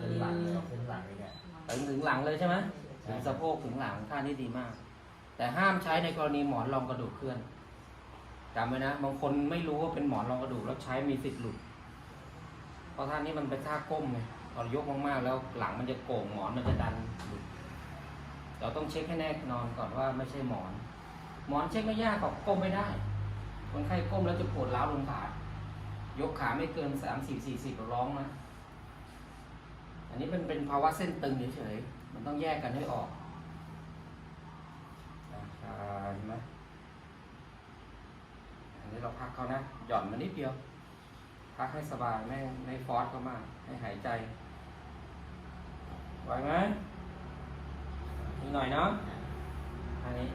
ถึงหลังเลยเนี่ยถึงถึงหลังเลยใช่ไหมถึงสะโพกถึงหลังท่านี้ดีมาก แต่ห้ามใช้ในกรณีหมอนรองกระดูกเคลื่อนจำไว้นะบางคนไม่รู้ว่าเป็นหมอนรองกระดูกแล้วใช้มีสิทธิ์หลุด เพราะท่านี้มันเป็นท่าก้มไงพอยกมากๆแล้วหลังมันจะโก่งหมอนมันจะดันหลุดเราต้องเช็คให้แน่นอนก่อนว่าไม่ใช่หมอน หมอนเช็คไม่ยากหรอกก้มไม่ได้ คนไข้ก้มแล้วจะปวดร้าวลงขา ยกขาไม่เกินสามสิบสี่สิบร้องนะ นนี้เป็นเป็นภาวะเส้นตึงเฉยๆ มันต้องแยกกันให้ออกเห็นไหมอันนี้เราพักเขานะ หย่อนมานิดเดียว พักให้สบายไม่ไม่ฟอสเข้ามา ให้หายใจ ไหวไหมอีกหน่อยเนาะอันนี้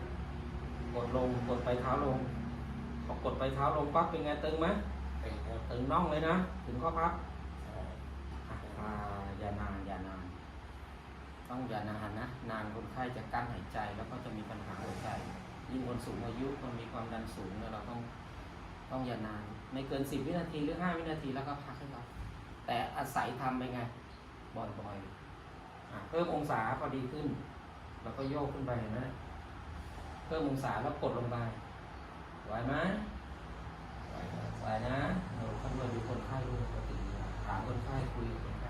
กดลง กดไปเท้าลง พอกดไปเท้าลงปั๊บเป็นไงตึงไหมตึงน่องเลยนะ ถึงข้อพับ ต้องอย่านานนะนานคนไข้จะกั้นหายใจแล้วก็จะมีปัญหาหัวใจยิ่งคนสูงอายุคนมีความดันสูงเราต้องต้องอย่านาน ไม่เกินสิบวินาทีหรือห้าวินาทีแล้วก็พักให้เราแต่อาศัยทำไปไง บ่อยๆเพิ่มองศาพอดีขึ้น แล้วก็โยกขึ้นไปนะเพิ่มองศาแล้วกดลงไปไหวไหมไหวนะเราข้างบนดูคนไข้ดูปกติถามคนไข้คุยคนไข้